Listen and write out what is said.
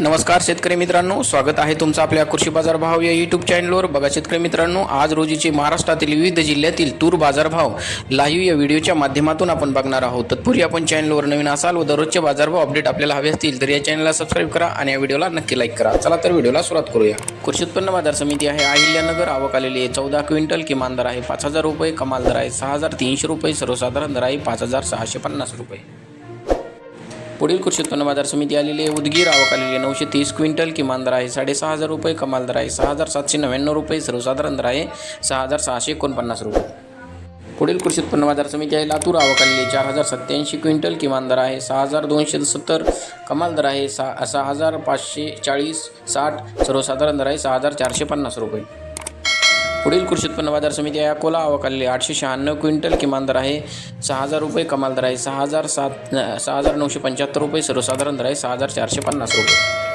नमस्कार शेतकरी मित्रांनो स्वागत आहे तुमचं आपल्या कृषी बाजार भाव या यूट्यूब चॅनलवर बघा शेतकरी मित्रांनो आज रोजीचे महाराष्ट्रातील विविध जिल्ह्यातील तूर बाजारभाव लाईव्ह या व्हिडिओच्या माध्यमातून आपण बघणार आहोत. तत्पूर्वी आपण चॅनलवर नवीन असाल व दररोजचे बाजारभाव अपडेट आपल्याला हवे असतील तर या चॅनलला सबस्क्राईब करा आणि या व्हिडिओला नक्की लाईक करा. चला तर व्हिडिओला सुरुवात करूया. कृषी उत्पन्न बाजार समिती आहे अहिल्यानगर. आवक आलेली आहे चौदा क्विंटल किमान दर आहे पाच हजार रुपये कमाल दर आहे सहा हजार तीनशे रुपये सर्वसाधारण दर आहे पाच हजार सहाशे पन्नास रुपये. पुढील कृषी उत्पन्न बाजार समिती आलेली आहे. उदगीर आवक आलेली आहे. नऊशे तीस क्विंटल किमान दर आहे. साडेसहा हजार रुपये कमाल दर आहे. सहा हजार सातशे नव्याण्णव रुपये सर्वसाधारण दर आहे. सहा हजार सहाशे एकोणपन्नास रुपये. पुढील कृषी उत्पन्न बाजार समिती आहे. लातूर आवक आलेली आहे. चार हजार सत्त्याऐंशी क्विंटल किमान दर आहे. सहा हजार दोनशे सत्तर कमाल दर आहे. सहा सहा हजार पाचशे चाळीस साठ सर्वसाधारण दर आहे. सहा हजार चारशे पन्नास रुपये. पुढील कृषी उत्पन्न बाजार समिती अकोला अवकाली आठशे शहाण्णव क्विंटल किमान दर आहे. सहा हजार रुपये कमाल दर आहे. सहा हजार सात सहा हजार नऊशे पंच्याहत्तर रुपये सर्वसाधारण दर आहे. सहा हजार चारशे पन्नास रुपये.